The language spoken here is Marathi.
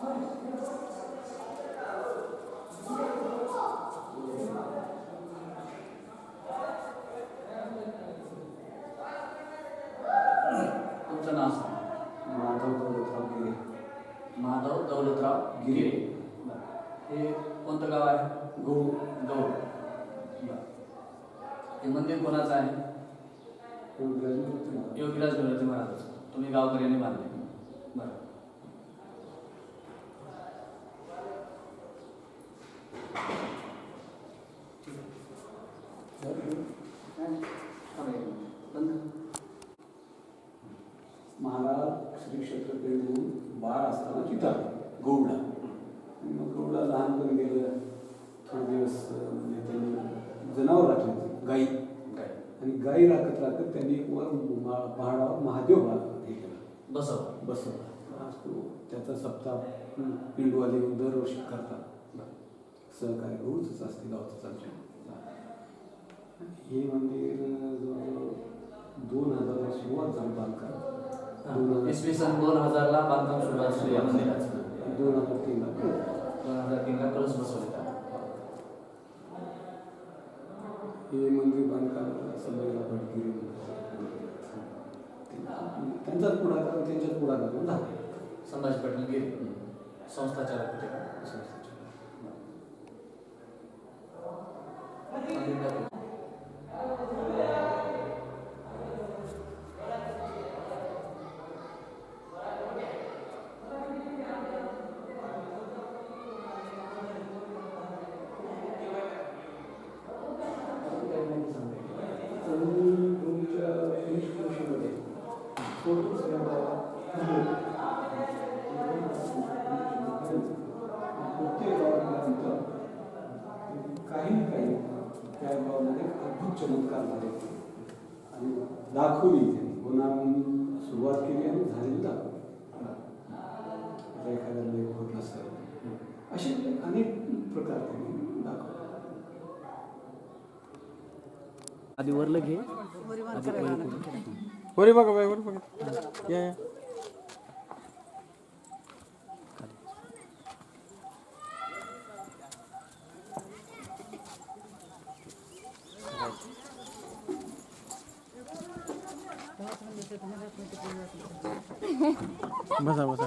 तुमचं नाव सांगा. माधव दौलतराव गिरे. माधव दौलतराव गिरे. बरं. हे कोणतं गाव आहे? गौ गौड. हे मंदिर कोणाचं आहे? योगराज महाराज. तुम्ही गावकऱ्यांनी बांधले. बरं. बाळ असताना तिथं गौडला मग गौडला लहानपणी गेलं थोडे दिवस म्हणजे त्यांनी जनावर राखली होती गाई. आणि गाई राखत राखत त्यांनी वर पहाडावर महादेव हे केला. बसव बसवला. आज तो त्याचा सप्ताह पिंडवाले दरवर्षी करतात. सहकार्य गौडच असते गावचं आमच्या. हे मंदिर जवळजवळ दोन हजार सुरुवात झाली बांधकाम इसवी सन दोन हजारला बांधकाम सुरू असलं या मंदिराचं दोन हजार तीनला. दोन हजार तीनला कळस बसवले हे मंदिर बांधकाम संभाजीराव भटगिरी त्यांचाच पुढाकार त्यांच्याच पुढाकार झाला संभाजी पाटील गिरे संस्था चालक होते का? काही ना काही. त्या गावामध्ये अद्भुत चमत्कार झाले. आणि दाखवली. त्यांनी सुरुवात केली आणि झालेली दाखवली. आता एखाद्या लेख होत नसेल असे अनेक प्रकार त्यांनी दाखवले. आधी वरलं घे वरी बघा बाई वरी बघा या. बसा बसा.